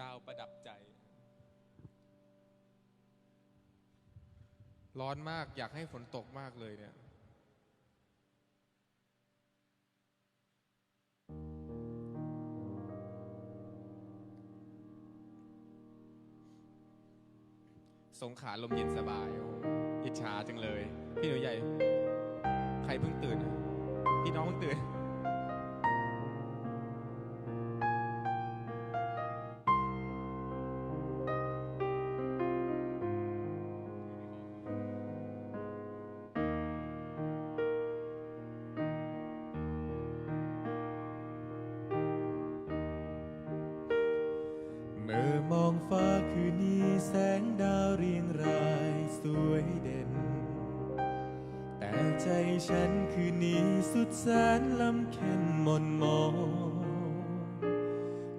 ดาวประดับใจ ร้อนมากอยากให้ฝนตกมากเลยเนี่ย สงขาลมเย็นสบายโอ้อิจฉาจังเลย พี่หนูใหญ่ ใครเพิ่งตื่น พี่น้องเพิ่งตื่น เมื่อมองฟ้าคืนนี้แสงดาวเรียงรายสวยเด่น แต่ใจฉันคืนนี้สุดแสนลำเค็นหมนมอง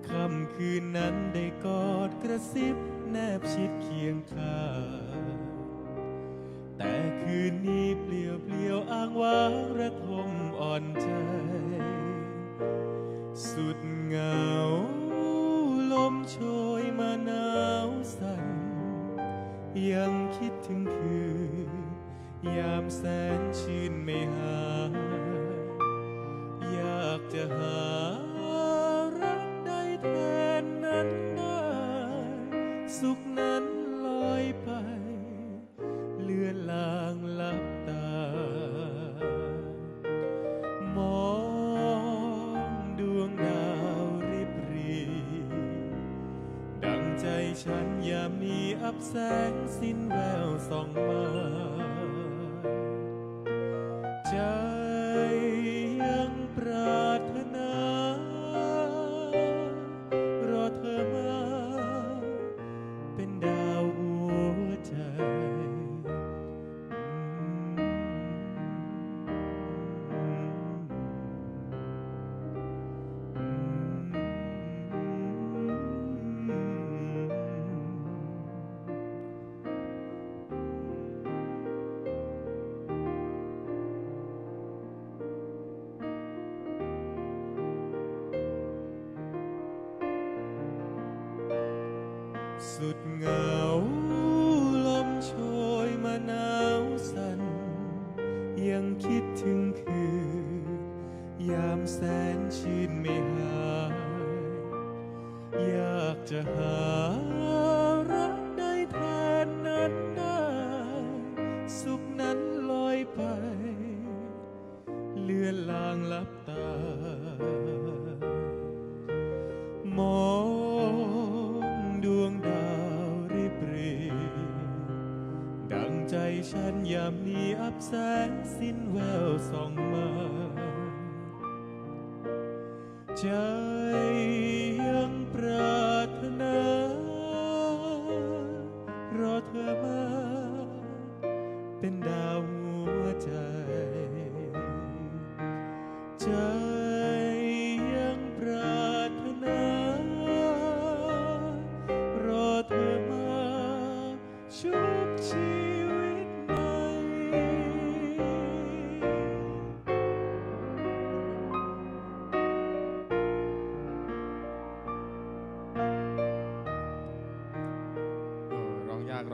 ค่ำคืนนั้นได้กอดกระซิบแนบชิดเคียงข้างแต่คืนนี้เปลี่ยวเปลี่ยวอ้างว้างระทมอ่อนใจ สุดเหงา มโชยมาหนาวสั่นยังคิดถึงคืนยามแสนชื่นไม่หายอยากจะหารักได้แทนนั้นได้สุขนั้น ใจฉันยามนี้อับแสงสิ้นแววส่องมาเจ้า สุดเหงาลมโชยมาหนาวสั่นยังคิดถึงคืนยามแสนชื่นไม่หาย อยากจะหา ฉันยามนี้อับแสงสิ้นแววส่องมา ใจยังปรารถนา รอเธอมา เป็นดาวหัวใจ ใจยังปรารถนา รอเธอมาชุบชี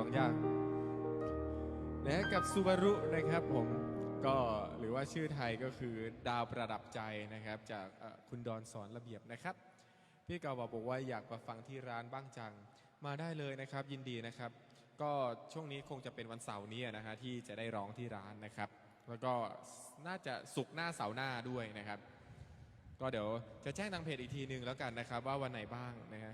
องยากร้องยากนะกับซูบารุนะครับผมก็หรือว่าชื่อไทยก็คือดาวประดับใจนะครับ จากคุณดอนสอนระเบียบนะครับ พี่เกาบอกบอกว่าอยากมาฟังที่ร้านบ้างจังมาได้เลยนะครับ ยินดีนะครับ ก็ช่วงนี้คงจะเป็นวันเสาร์นี้นะฮะที่จะได้ร้องที่ร้านนะครับ แล้วก็น่าจะสุกหน้าเสาร์หน้าด้วยนะครับ ก็เดี๋ยวจะแจ้งทางเพจอีกทีหนึ่งแล้วกันนะครับ ว่าวันไหนบ้างนะฮะ